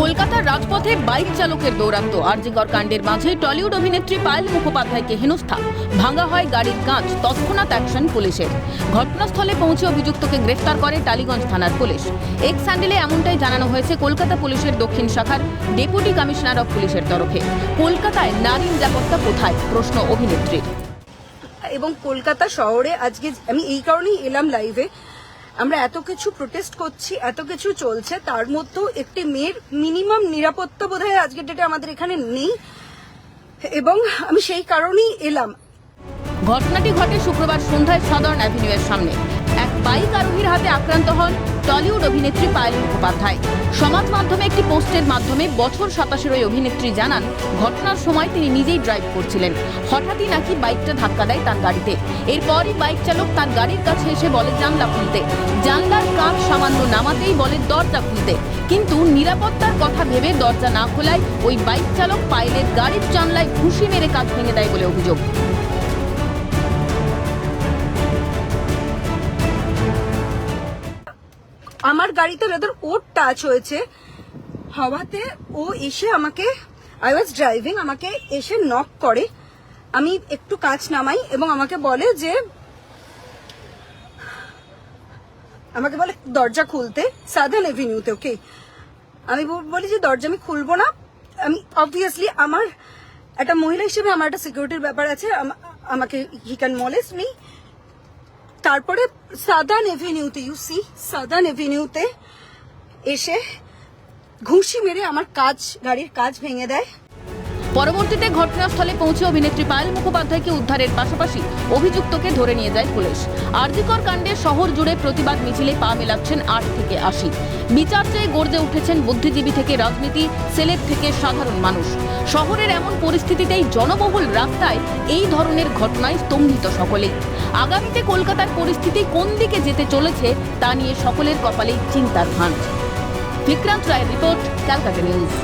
কলকাতার রাজপথে বাইক চালকের দৌরাত্ম্য আরজিকর কাণ্ডের মাঝে টলিউড অভিনেত্রী পায়েল মুখোপাধ্যায়কে হেনস্থা। ভাঙা হয় গাড়ির কাঁচ, তৎক্ষণাৎ অ্যাকশন পুলিশের। ঘটনাস্থলে পৌঁছে অভিযুক্তকে গ্রেফতার করে টালিগঞ্জ থানার পুলিশ। এক স্যান্ডেলে এমনটাই জানানো হয়েছে কলকাতা পুলিশের দক্ষিণ শাখার ডেপুটি কমিশনার অফ পুলিশের তরফে। কলকাতায় নারী নিরাপত্তা কোথায়? প্রশ্ন অভিনেত্রীর। এবং কলকাতা শহরে আজকে আমি এই কারণেই এলাম লাইভে আমরা এত কিছু প্রোটেস্ট করছি, এত কিছু চলছে, তার মধ্যেও একটি মেয়ের মিনিমাম নিরাপত্তা বোধ হয় আজকের ডেটে আমাদের এখানে নেই। এবং আমি সেই কারণেই এলাম। ঘটনাটি ঘটে শুক্রবার সন্ধ্যায় সাধারণ অ্যাভিনিউয়ের সামনে। এক বাইক আরোহীর হাতে আক্রান্ত হন টলিউড অভিনেত্রী পায়েল মুখোপাধ্যায়। সমাজ মাধ্যমে একটি পোস্টের মাধ্যমে বছর সাতাশের ওই অভিনেত্রী জানান, ঘটনার সময় তিনি নিজেই ড্রাইভ করছিলেন। হঠাৎই নাকি বাইকটা ধাক্কা দেয় তার গাড়িতে। এরপরই বাইক চালক তার গাড়ির কাছে এসে বলে, জানলা খুলতে। জানলার কাঠ সামান্য নামাতেই বলে, দরজা খুলতে। কিন্তু নিরাপত্তার কথা ভেবে দরজা না খোলায় ওই বাইক চালক পায়েলের গাড়ির জানলায় ঘুষি মেরে কাজ ভেঙে দেয় বলে অভিযোগ। গাড়িতে রেদার ওর টাচ হয়েছে। হওয়াতে ও এসে আমাকে আই ওয়াজ ড্রাইভিং আমাকে এসে নক করে। আমি একটু কাঁচ নামাই এবং আমাকে বলে যে, আমাকে বলে দরজা খুলতে সাধারণ এভিনিউতে ওকে আমি বলি যে দরজা আমি খুলবো না। আমি অবভিয়াসলি আমার একটা মহিলা হিসেবে আমার একটা সিকিউরিটির ব্যাপার আছে আমাকে হি ক্যান মলেস মি তারপরে সাদান এভিনিউতে ইউ সি সাদান এভিনিউতে এসে ঘুষি মেরে আমার কাজ, গাড়ির কাজ ভেঙে দেয়। পরবর্তীতে ঘটনাস্থলে পৌঁছে অভিনেত্রী পায়েল মুখোপাধ্যায়কে উদ্ধারের পাশাপাশি অভিযুক্তকে ধরে নিয়ে যায় পুলিশ। আরজিকর কাণ্ডে শহর জুড়ে প্রতিবাদ মিছিলে পা মেলাচ্ছেন আট থেকে আশি। বিচার চেয়ে গর্জে উঠেছেন বুদ্ধিজীবী থেকে রাজনীতি, সেলেব থেকে সাধারণ মানুষ। শহরের এমন পরিস্থিতিতেই জনবহুল রাস্তায় এই ধরনের ঘটনায় স্তম্ভিত সকলেই। আগামীতে কলকাতার পরিস্থিতি কোন দিকে যেতে চলেছে তা নিয়ে সকলের কপালেই চিন্তার ভাঁজ। বিক্রান্ত রায়ের রিপোর্ট, ক্যালকাটা নিউজ।